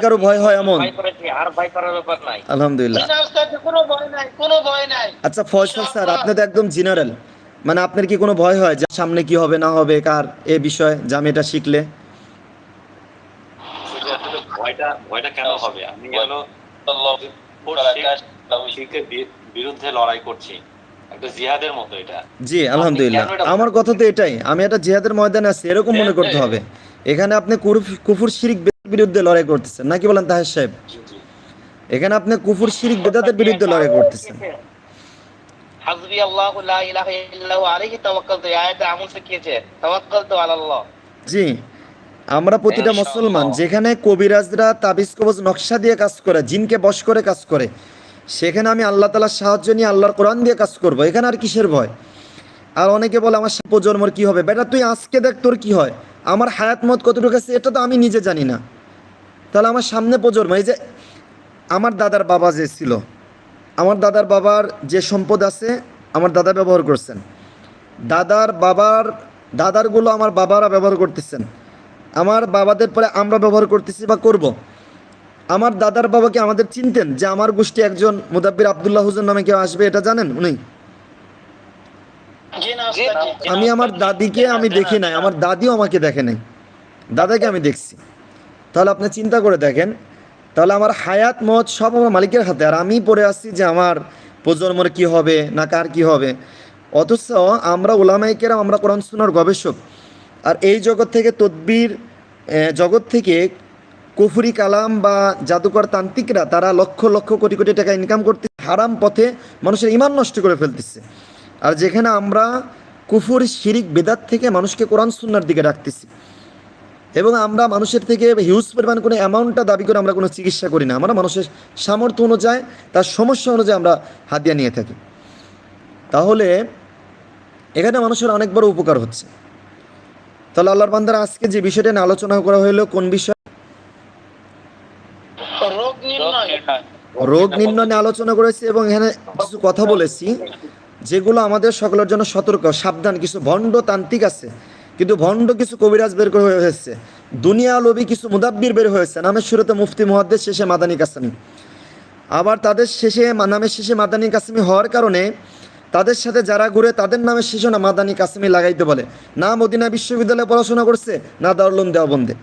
কারও ভয় হয় এমন? ভয় করেছি আর ভয় করার ব্যাপার নাই। আলহামদুলিল্লাহ। জি না ওস্তাদ কোনো ভয় নাই কোনো ভয় নাই। আচ্ছা ফয়সাল স্যার আপনি তো একদম জেনারেল মানে আপনার কি কোনো ভয় হয় যে সামনে কি হবে না হবে কার এ বিষয়ে যে আমি এটা শিখলে? আসলে আসলে ভয়টা ভয়টা কেন হবে? আমি হলো শিরকের বি- বিরুদ্ধে লড়াই করছি। একটা জিহাদের মতো এটা। জি আলহামদুলিল্লাহ। আমার কথা তো এটাই। আমি একটা জিহাদের ময়দানে আছি এরকম মনে করতে হবে। এখানে আপনি কুফুর শিরিক বিরুদ্ধে লড়াই করতেছেন নাকি বলেন তাহের সাহেব? এখানে আপনি কুফুর শিরিক বেদাতের বিরুদ্ধে লড়াই করতেছেন। হাসবি আল্লাহ লা ইলাহা ইল্লাহু আলাইহি তাওয়াক্কালতু আয়াতে আমল শিখিয়েছে তাওয়াক্কালতু আলাল্লাহ জি আমরা প্রতিটা মুসলমান যেখানে কবিরাজরা তাবিজ কবজ নকশা দিয়ে কাজ করে জিনকে বশ করে কাজ করে সেখানে আমি আল্লাহ তালার সাহায্য নিয়ে আল্লাহর কোরআন দিয়ে কাজ করব। এখানে আর কিসের ভয়? আর অনেকে বলে আমার প্রজন্মর কি হবে? বেটা তুই আজকে দেখ তোর কি হয়। আমার হায়াত মত কতটুকু আছে এটা তো আমি নিজে জানি না। তাহলে আমার সামনে প্রজন্ম এই যে আমার দাদার বাবা যে ছিল আমার দাদার বাবার যে সম্পদ আছে আমার দাদা ব্যবহার করছেন দাদার বাবার দাদারগুলো আমার বাবারা ব্যবহার করতেছেন আমার বাবাদের পরে আমরা ব্যবহার করতেছি বা করব। আমার দাদার বাবাকে আমাদের চিনতেন যে আমার গোষ্ঠী একজন মুদাব্বির আবদুল্লাহ হুজুর নামে কেউ আসবে এটা জানেন উনি। আমি আমার দাদিকে আমি দেখি নাই আমার দাদিও আমাকে দেখে নাই দাদাকে আমি দেখছি তাহলে আপনি চিন্তা করে দেখেন, তাহলে আমার হায়াত মত সব আমার মালিকের হাতে। আর আমি পড়ে আসছি যে আমার প্রজন্মর কি হবে না কার কি হবে। অথচ আমরা ওলামাইকেরা আমরা কোরআন সুনার গবেষক। আর এই জগৎ থেকে তদ্বির জগৎ থেকে কুফুরি কালাম বা জাদুকর তান্ত্রিকরা তারা লক্ষ লক্ষ কোটি কোটি টাকা ইনকাম করতে হারাম পথে মানুষের ইমান নষ্ট করে ফেলতেছে। আর যেখানে আমরা কুফুর, শিরিক, বেদাত থেকে মানুষকে কোরআন সুন্নার দিকে রাখতেছি। এবং আমরা মানুষের থেকে হিউজ পরিমাণ কোনো অ্যামাউন্টটা দাবি করে আমরা কোনো চিকিৎসা করি না। আমরা মানুষের সামর্থ্য অনুযায়ী তার সমস্যা অনুযায়ী আমরা হাতিয়া নিয়ে থাকি। তাহলে এখানে মানুষের অনেক বড় উপকার হচ্ছে। তাহলে আল্লাহর বান্দার আজকে যে বিষয়টা নিয়ে আলোচনা করা হলো কোন বিষয়? রোগ নির্ণয়। রোগ নির্ণয় নিয়ে আলোচনা করেছি এবং এখানে কিছু কথা বলেছি যেগুলো আমাদের সকলের জন্য সতর্ক সাবধান কিছু ভণ্ড তান্ত্রিক আছে। কিন্তু ভণ্ড কিছু কবিরাজ বের করে হয়েছে। দুনিয়া লোভী কিছু মুদাব্বির বের হয়েছে। নামের শুরুতে মুফতি মুহাদ্দেস শেষে মাদানী কাসামি। আবার তাদের শেষে নামের শেষে মাদানী কাসমি হওয়ার কারণে তাদের সাথে যারা ঘুরে তাদের নামের শেষে না মাদানী কাসমি লাগাইতে বলে। না মদিনা বিশ্ববিদ্যালয়ে পড়াশোনা করছে, না দারুলুম দেওবন্দে।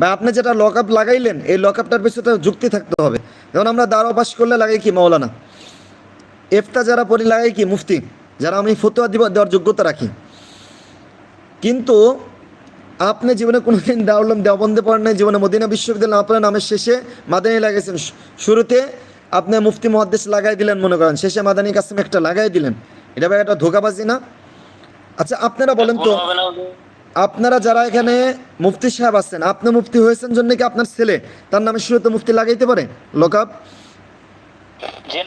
বা আপনি যেটা লক আপ লাগাইলেন, এই লক আপটার পিছনে যুক্তি থাকতে হবে। যেমন আমরা দারো পাস করলে লাগাই কি মৌলানা এফতা যারা পড়ি লাগাই কি মুফতি? যারা আমি ফতোয়া দিব দেওয়ার যোগ্যতা রাখি। কিন্তু আপনি জীবনে কোনোদিন দাউলম দেওবন্দে পড়েন নাই জীবনে মদিনা বিশ্ববিদ্যালয় আপনার নামের শেষে মাদানী লাগাইছেন। শুরুতে আপনি মুফতি মহাদ্দেশ লাগাই দিলেন মনে করেন শেষে মাদানী কাসিম একটা লাগাই দিলেন। এটা ভাই একটা ধোকাবাজি না? আচ্ছা আপনারা বলেন তো? আপনারা যারা এখানে মুফতি সাহেব আছেন আপনি মুফতি হয়েছেন জন্য কি আপনার ছেলে তার নামে শুরুতে মুফতি লাগাইতে পারে? লোকআপ জি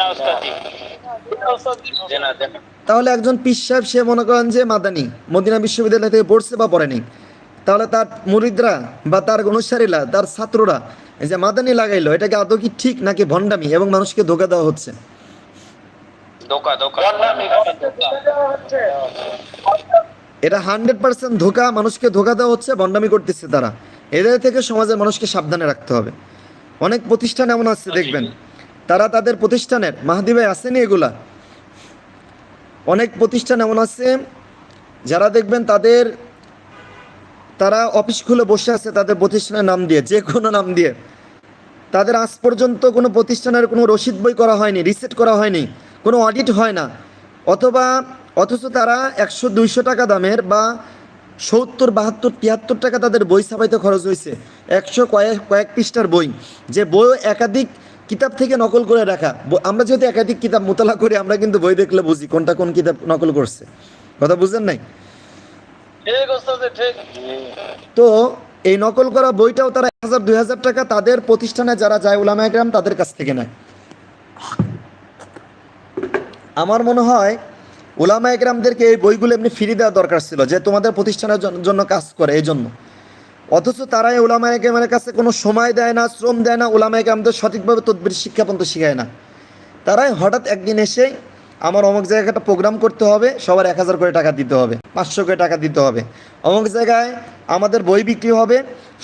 তাহলে একজন পীর সাহেব সে মনে করেন যে মাদানি মদিনা বিশ্ববিদ্যালয় থেকে পড়ছে বা পড়েনি। তাহলে তার মুরিদরা বা তার অনুসারীরা তার ছাত্ররা এই যে মাদানি লাগাইলো এটাকে আদৌ কি ঠিক নাকি ভণ্ডামি এবং মানুষকে ধোকা দেওয়া হচ্ছে? ধোকা ধোকা। এটা হান্ড্রেড পার্সেন্ট ধোকা মানুষকে ধোকা দেওয়া হচ্ছে ভণ্ডামি করতেছে তারা। এদের থেকে সমাজের মানুষকে সাবধানে রাখতে হবে। অনেক প্রতিষ্ঠান এমন আছে দেখবেন। তারা তাদের প্রতিষ্ঠানের মাহাদি ভাই আসেনি এগুলা? অনেক প্রতিষ্ঠান এমন আছে, যারা দেখবেন তাদের, তারা অফিস খুলে বসে আছে তাদের প্রতিষ্ঠানের নাম দিয়ে, যে কোনো নাম দিয়ে। তাদের আজ পর্যন্ত কোনো প্রতিষ্ঠানের কোনো রসিদ বই করা হয়নি, রিসেট করা হয়নি, কোনো অডিট হয় না। অথবা, অথচ তারা একশো, দুইশো টাকা দামের বা সত্তর, বাহাত্তর, তিয়াত্তর টাকা তাদের বই ছাপাইতে খরচ হয়েছে একশো কয়েক কয়েক পৃষ্ঠার বই। যে বই একাধিক কিতাব থেকে নকল করে রাখা। আমরা যেহেতু একাধিক কিতাব মোতালা করি আমরা কিন্তু বই দেখলে বুঝি কোনটা কোন কিতাব নকল করছে। কথা বুঝেন নাই? তো এই নকল করা বইটাও তারা এক হাজার দুই হাজার টাকা তাদের প্রতিষ্ঠানে যারা যায় উলামা একরাম তাদের কাছ থেকে নেয়। আমার মনে হয় উলামা একরামদেরকে এই বইগুলো এমনি ফ্রি দেওয়া দরকার ছিল যে তোমাদের প্রতিষ্ঠানের জন্য কাজ করে এই জন্য। অথচ তারা এই উলামা একরামের কাছে কোনো সময় দেয় না, শ্রম দেয় না উলামা একরামদের সঠিকভাবে তদবির শিক্ষা পর্যন্ত শিখায় না। তারাই হঠাৎ একদিন এসে আমার অমুক জায়গায় একটা প্রোগ্রাম করতে হবে, সবার এক হাজার করে টাকা দিতে হবে, পাঁচশো করে টাকা দিতে হবে। অমুক জায়গায় আমাদের বই বিক্রি হবে,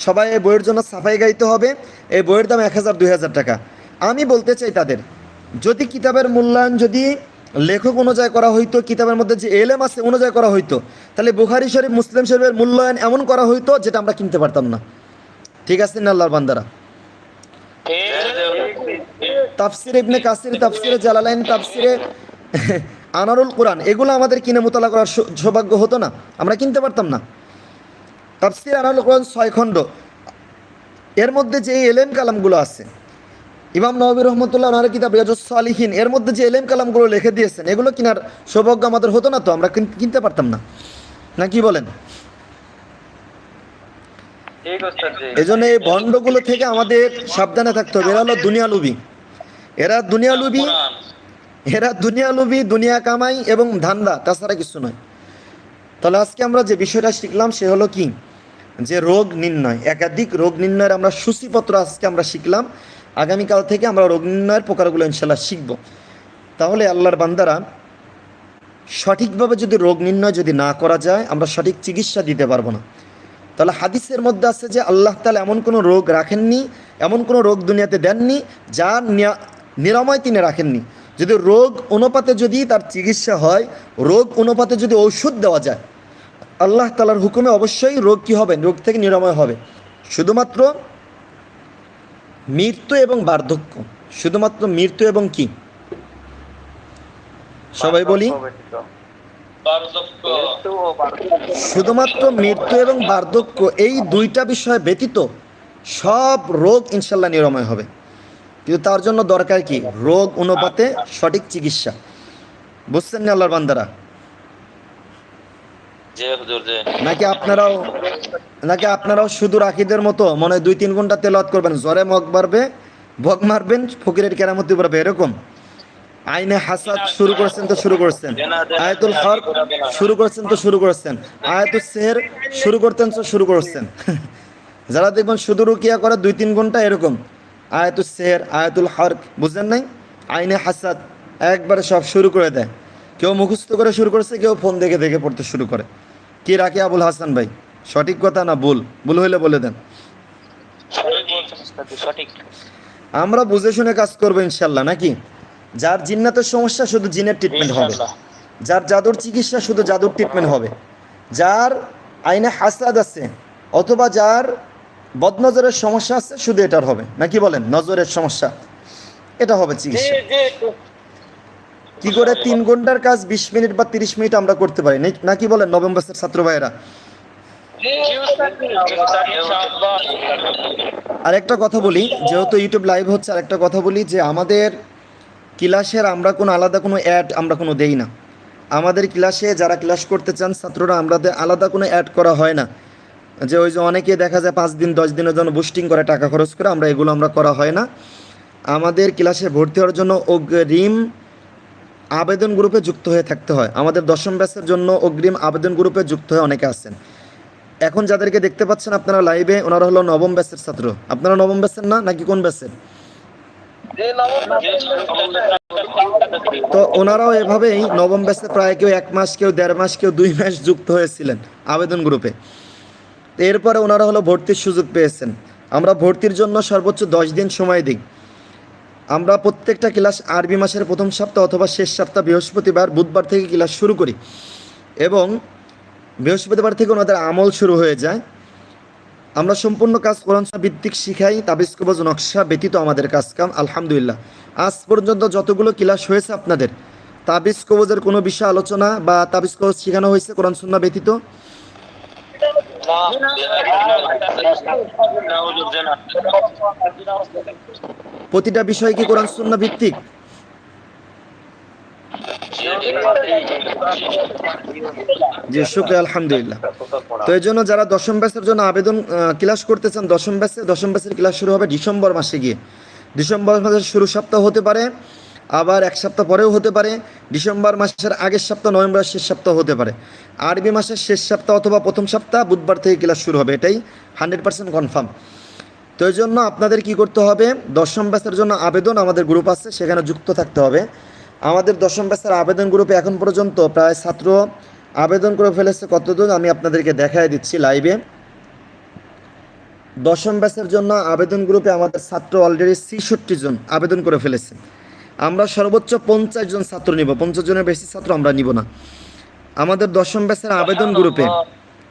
সবাই এই বইয়ের জন্য সাফাই গাইতে হবে, এই বইয়ের দাম এক হাজার, দুই হাজার টাকা। আমি বলতে চাই তাদের, যদি কিতাবের মূল্যায়ন যদি লেখক অনুযায়ী করা হইতো, কিতাবের মধ্যে যে এলেম আছে অনুযায়ী করা হইতো। তাহলে বুখারি শরীফ, মুসলিম শরীফের মূল্যায়ন এমন করা হইতো যেটা আমরা কিনতে পারতাম না। ঠিক আছে না আল্লাহর বান্দারা? তাফসির ইবনে কাসির, তাফসিরে জালালাইন, তাফসিরে আনারুল কোরআন, এগুলো আমাদের কিনে মোতালা করার সৌভাগ্য হতো না। আমরা কিনতে পারতাম না। তাফসির আনারুল কোরআন ছয় খণ্ড। এর মধ্যে যে এলেম কালামগুলো আছে ইমাম নবী রহমতুল্লাহ ওনার কিতাব সালিহিন এর মধ্যে যে এলেম কালামগুলো লিখে দিয়েছেন এগুলো কেনার সৌভাগ্য আমাদের হতো না তো আমরা কিনতে পারতাম না। না কি বলেন? এই জন্য এই ভণ্ডগুলো থেকে আমাদের সাবধানে থাকতে হবে। এরা হলো দুনিয়া লুবি এরা দুনিয়া লুবি এরা দুনিয়া লুবি দুনিয়া কামাই এবং ধান্দা তাছাড়া কিছু নয়। তাহলে আজকে আমরা যে বিষয়টা শিখলাম সে হলো কি? যে রোগ নির্ণয় একাধিক রোগ নির্ণয়ের আমরা সূচিপত্র আজকে আমরা শিখলাম। আগামীকাল থেকে আমরা রোগ নির্ণয়ের প্রকারগুলো ইনশাল্লাহ শিখব। তাহলে আল্লাহর বান্দারা সঠিকভাবে যদি রোগ নির্ণয় যদি না করা যায়, আমরা সঠিক চিকিৎসা দিতে পারব না। তাহলে হাদিসের মধ্যে আছে যে আল্লাহ তালা এমন কোনো রোগ রাখেননি, এমন কোনো রোগ দুনিয়াতে দেননি যা নিরাময় তিনি রাখেননি। যদি রোগ অনুপাতে যদি তার চিকিৎসা হয়, রোগ অনুপাতে যদি ঔষধ দেওয়া যায়, আল্লাহ তালার হুকুমে অবশ্যই রোগ কি হবে? রোগ থেকে নিরাময় হবে। শুধুমাত্র মৃত্যু এবং বার্ধক্য, শুধুমাত্র মৃত্যু এবং কি? সবাই বলি। শুধুমাত্র মৃত্যু এবং বার্ধক্য, এই দুইটা বিষয় ব্যতীত সব রোগ ইনশাল্লাহ নিরাময় হবে। কিন্তু তার জন্য দরকার কি? রোগ অনুপাতে সঠিক চিকিৎসা। বুঝছেন না আল্লাহর বান্দারা? নাকি আপনারাও নাকি আপনারাও শুধু রাখিদের মতো মনে দুই তিন ঘণ্টা তেলাওয়াত করবেন? জ্বরে মগ বাড়বে ভগ মারবেন ফকিরের কেরামতি বাড়বে এরকম? আইনে হাসাদ শুরু করেছেন তো শুরু করেছেন। আয়াতুল হক শুরু করেছেন তো শুরু করেছেন। আয়াতুল সেহের শুরু করতেন তো শুরু করেছেন। যারা দেখবেন শুধু রুকিয়া করে দুই তিন ঘণ্টা এরকম। আয়াতুল সেহের আয়াতুল হক বুঝলেন নাই? আইনে হাসাদ একবারে সব শুরু করে দেয়। কেউ মুখস্থ করে শুরু করেছে কেউ ফোন দেখে দেখে পড়তে শুরু করে। কি রাখি আবুল হাসান ভাই? সঠিক কথা না ভুল? ভুল হইলে বলে দেন। আমরা বুঝে শুনে কাজ করব ইনশাল্লাহ নাকি? যার জিন্নাতের সমস্যা শুধু জিনের ট্রিটমেন্ট হবে। যার জাদুর চিকিৎসা শুধু জাদুর ট্রিটমেন্ট হবে। যার আইনে হাসাদ আছে অথবা যার বদনজরের সমস্যা আছে শুধু এটার হবে। নাকি বলেন? নজরের সমস্যা। এটা হবে চিকিৎসা। কি করে তিন ঘণ্টার কাজ বিশ মিনিট বা তিরিশ মিনিট আমরা করতে পারি? নাকি- বলেন নবম ছাত্র ভাইয়েরা? আর একটা কথা বলি, যেহেতু ইউটিউব লাইভ হচ্ছে আর একটা কথা বলি যে আমাদের ক্লাসের আমরা কোনো আলাদা কোনো অ্যাড আমরা কোনো দেই না। আমাদের ক্লাসে যারা ক্লাস করতে চান, ছাত্ররা আমাদের আলাদা কোনো অ্যাড করা হয় না। যে ওই যে অনেকে দেখা যায় পাঁচ দিন, দশ দিনের জন্য বুস্টিং করে, টাকা খরচ করে, আমরা এগুলো আমরা করা হয় না। আমাদের ক্লাসে ভর্তি হওয়ার জন্য অগ্রিম আবেদন গ্রুপে যুক্ত হয়ে থাকতে হয়। আমাদের দশম ব্যাচের জন্য অগ্রিম আবেদন গ্রুপে যুক্ত হয়ে অনেকে আছেন। এখন যাদেরকে দেখতে পাচ্ছেন আপনারা লাইভে, ওনারা হলো নবম ব্যাচের ছাত্র। আপনারা নবম ব্যাচের না, নাকি কোন ব্যাচের? তো ওনারাও এভাবেই নবম ব্যাচে প্রায় কেউ এক মাস, কেউ দেড় মাস, কেউ দুই মাস যুক্ত হয়েছিলেন আবেদন গ্রুপে। এরপরে ওনারা হলো ভর্তির সুযোগ পেয়েছেন। আমরা ভর্তির জন্য সর্বোচ্চ দশ দিন সময় দিই। আমরা প্রত্যেকটা ক্লাস আরবি মাসের প্রথম সপ্তাহ অথবা শেষ সপ্তাহ বৃহস্পতিবার, বুধবার থেকে ক্লাস শুরু করি এবং বৃহস্পতিবার থেকে ওনাদের আমল শুরু হয়ে যায় আমরা সম্পূর্ণ কাজ কোরআন সুন্নাহ ভিত্তিক শিখাই তাবিজ কবজ নকশা ব্যতীত আমাদের কাজ কাম আলহামদুলিল্লাহ আজ পর্যন্ত যতগুলো ক্লাস হয়েছে আপনাদের তাবিজ কবজের কোনো বিষয় আলোচনা বা তাবিজ কবজ শেখানো হয়েছে কোরআন সুন্নাহ ব্যতীত। প্রতিটা বিষয় কি কোরআন সুন্নাহ ভিত্তিক? আলহামদুলিল্লাহ। তো এই জন্য যারা দশম ব্যাচের জন্য আবেদন ক্লাস করতে চান দশম ব্যাচে দশম ব্যাচের ক্লাস শুরু হবে ডিসেম্বর মাসে গিয়ে। ডিসেম্বর মাসের শুরু সপ্তাহ হতে পারে। আবার এক সপ্তাহ পরেও হতে পারে, ডিসেম্বর মাসের আগের সপ্তাহ, নভেম্বরের শেষ সপ্তাহ হতে পারে। আরবি মাসের শেষ সপ্তাহ অথবা প্রথম সপ্তাহ বুধবার থেকে ক্লাস শুরু হবে, এটাই হান্ড্রেড পার্সেন্ট কনফার্ম। তো এই জন্য আপনাদের কি করতে হবে, দশম ব্যাচের জন্য আবেদন আমাদের গ্রুপ আছে, সেখানে যুক্ত থাকতে হবে। আমাদের দশম ব্যাচের আবেদন গ্রুপে এখন পর্যন্ত প্রায় ছাত্র আবেদন করে ফেলেছে কতজন, আমি আপনাদেরকে দেখাই দিচ্ছি লাইভে। দশম ব্যাচের জন্য আবেদন গ্রুপে আমাদের ছাত্র অলরেডি ছিষট্টি জন আবেদন করে ফেলেছে। আমরা সর্বোচ্চ পঞ্চাশ জন ছাত্র নিব। পঞ্চাশ জনের বেশি ছাত্র আমরা নিব না। আমাদের দশম ব্যাচের আবেদন গ্রুপে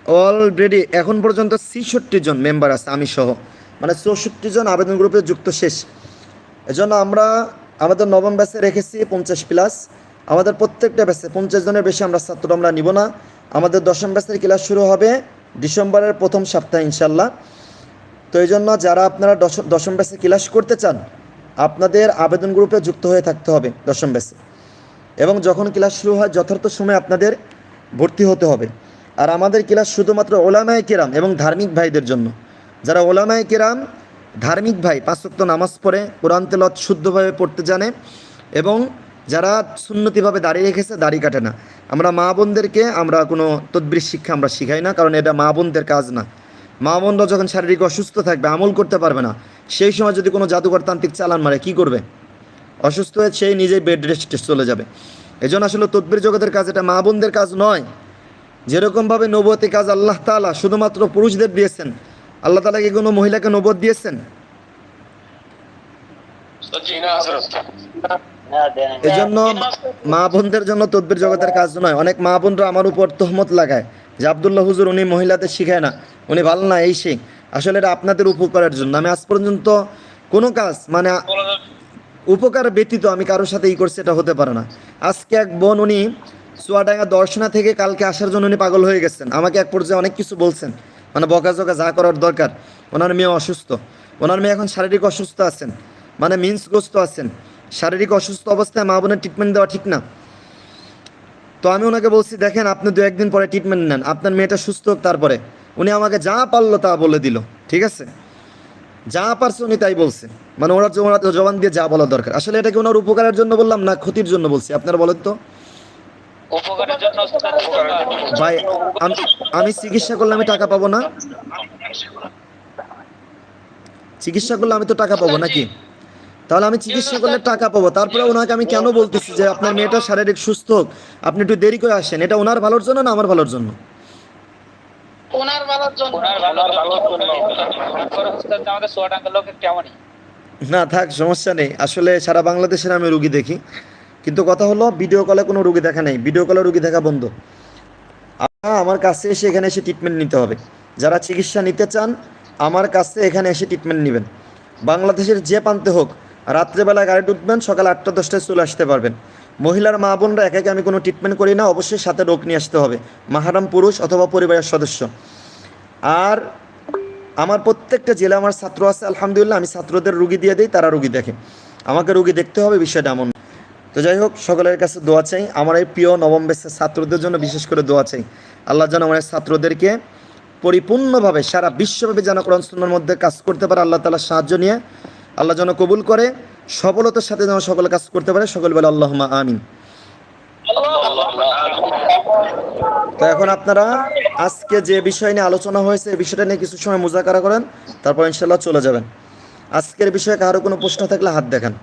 অলরেডি এখন পর্যন্ত ছিষট্টি জন মেম্বার আছে আমি সহ। মানে চৌষট্টি জন আবেদন গ্রুপে যুক্ত শেষ। এজন্য আমরা আমাদের নবম ব্যাচে রেখেছি পঞ্চাশ প্লাস আমাদের প্রত্যেকটা ব্যাচে পঞ্চাশ জনের বেশি আমরা ছাত্র আমরা নিব না। আমাদের দশম ব্যাচের ক্লাস শুরু হবে ডিসেম্বরের প্রথম সপ্তাহে ইনশাল্লাহ তো এই জন্য যারা আপনারা দশ- দশম ব্যাচে ক্লাস করতে চান আপনাদের আবেদন গ্রুপে যুক্ত হয়ে থাকতে হবে দশম ব্যাচে। এবং যখন ক্লাস শুরু হয়, যথার্থ সময় আপনাদের ভর্তি হতে হবে। আর আমাদের ক্লাস শুধুমাত্র ওলামায় কেরাম এবং ধার্মিক ভাইদের জন্য। যারা ওলামায় কেরাম, ধার্মিক ভাই পাঁচক্ত নামাজ পড়ে, কোরআন তেলত শুদ্ধভাবে পড়তে জানে এবং যারা সুন্নতিভাবে দাঁড়িয়ে রেখেছে, দাড়ি কাটে না। আমরা মা বোনদেরকে আমরা কোনো তদ্বির শিক্ষা আমরা শিখাই না, কারণ এটা মা বোনদের কাজ না। মা বোনরা যখন শারীরিক অসুস্থ থাকবে, আমল করতে পারবে না। সেই সময় যদি কোনো জাদুকর তান্ত্রিক চালান মারে, কি করবে? অসুস্থ হয়ে সেই নিজেই বেড রেস্টে চলে যাবে। এজন্য আসলে তদ্বির জগতের কাজ এটা, মা বোনদের কাজ নয়। যেরকমভাবে নবতী কাজ আল্লাহ তাআলা শুধুমাত্র পুরুষদের দিয়েছেন, আল্লাহ তালা কি কোনো মহিলাকে নবত দিয়েছেন? এজন্য মা বোনদের জন্য তদ্বির জগতের কাজ নয়। অনেক মা বোনরা আমার উপর তহমত লাগায় যে আবদুল্লাহ হুজুর উনি মহিলাদের শিখায় না, উনি ভালো না, এই সেই। আসলে এটা আপনাদের উপকারের জন্য। আমি আজ পর্যন্ত কোনো কাজ মানে উপকার ব্যতীত আমি কারোর সাথে ই করছি, এটা হতে পারে না। আজকে এক বোন, উনি চুয়াডাঙ্গা দর্শনা থেকে কালকে আসার জন্য উনি পাগল হয়ে গেছেন। আমাকে এক পর্যায়ে অনেক কিছু বলছেন। মানে বকাঝকা যা করার দরকার। ওনার মেয়ে অসুস্থ। ওনার মেয়ে এখন শারীরিক অসুস্থ আছেন। মানে মিন্সগ্রস্ত আছেন। শারীরিক অসুস্থ অবস্থায় মা বোনের ট্রিটমেন্ট দেওয়া ঠিক না। তো আমি ওনাকে বলছি, দেখেন, আপনি দু একদিন পরে ট্রিটমেন্ট নেন। আপনার মেয়েটা সুস্থ হোক তারপরে। উনি আমাকে যা পারল তা বলে দিল ঠিক আছে? যা পারছে উনি তাই বলছে। মানে ওনার জবান দিয়ে যা বলা দরকার। আসলে এটা কি ওনার উপকারের জন্য বললাম না ক্ষতির জন্য বলছি। আপনার বলেন তো। ভাই আমি আমি চিকিৎসা করলে আমি টাকা পাবো না? চিকিৎসা করলে আমি তো টাকা পাবো নাকি? তাহলে আমি চিকিৎসা করলে টাকা পাবো। তারপরে ওনাকে আমি কেন বলতেছি যে আপনার মেয়েটা শারীরিক সুস্থ হোক আপনি একটু দেরি করে আসেন। এটা ওনার ভালোর জন্য না আমার ভালোর জন্য? ওনার ভালোর জন্য। ওনার ভালো ভালো জন্য। তারপরে আমাদের চুয়াডাঙ্গার লোকের কেমনই না থাক সমস্যা নেই। আসলে সারা বাংলাদেশের আমি রুগী দেখি। কিন্তু কথা হলো ভিডিও কলে কোনো রুগী দেখা নেই। ভিডিও কলে রুগী দেখা বন্ধ। আমার কাছে এসে এখানে এসে ট্রিটমেন্ট নিতে হবে। যারা চিকিৎসা নিতে চান আমার কাছে এখানে এসে ট্রিটমেন্ট নেবেন। বাংলাদেশের যে প্রান্তে হোক রাত্রেবেলা গাড়ি উঠবেন সকাল আটটা দশটায় চলে আসতে পারবেন। মহিলার মা বোনরা একে একে আমি কোনো ট্রিটমেন্ট করি না, অবশ্যই সাথে রোগ নিয়ে আসতে হবে। মাহারাম পুরুষ অথবা পরিবারের সদস্য। আর আমার প্রত্যেকটা জেলা আমার ছাত্র আছে, আলহামদুলিল্লাহ, আমি ছাত্রদের রুগী দিয়ে দিই, তারা রুগী দেখে। আমাকে রুগী দেখতে হবে, বিষয়টা এমন। তো যাই হোক, সকলের কাছে দোয়া চাই। আমার এই প্রিয় নবম বেসের ছাত্রদের জন্য বিশেষ করে দোয়া চাই। আল্লাহ যেন আমার ছাত্রদেরকে পরিপূর্ণভাবে সারা বিশ্বব্যাপী যেন কোরআন সুন্নাহর মধ্যে কাজ করতে পারে, আল্লাহ তালার সাহায্য নিয়ে। আল্লাহ যেন কবুল করে। সফলতার সাথে যেন সকল কাজ করতে পারে, সকল বেলা আল্লাহ আমিন। তো এখন আপনারা আজকে যে বিষয় নিয়ে আলোচনা হয়েছে, এই বিষয়টা নিয়ে কিছু সময় মোজাকারা করেন, তারপর ইনশাল্লাহ চলে যাবেন। আজকের বিষয়ে কারও কোনো প্রশ্ন থাকলে হাত দেখান।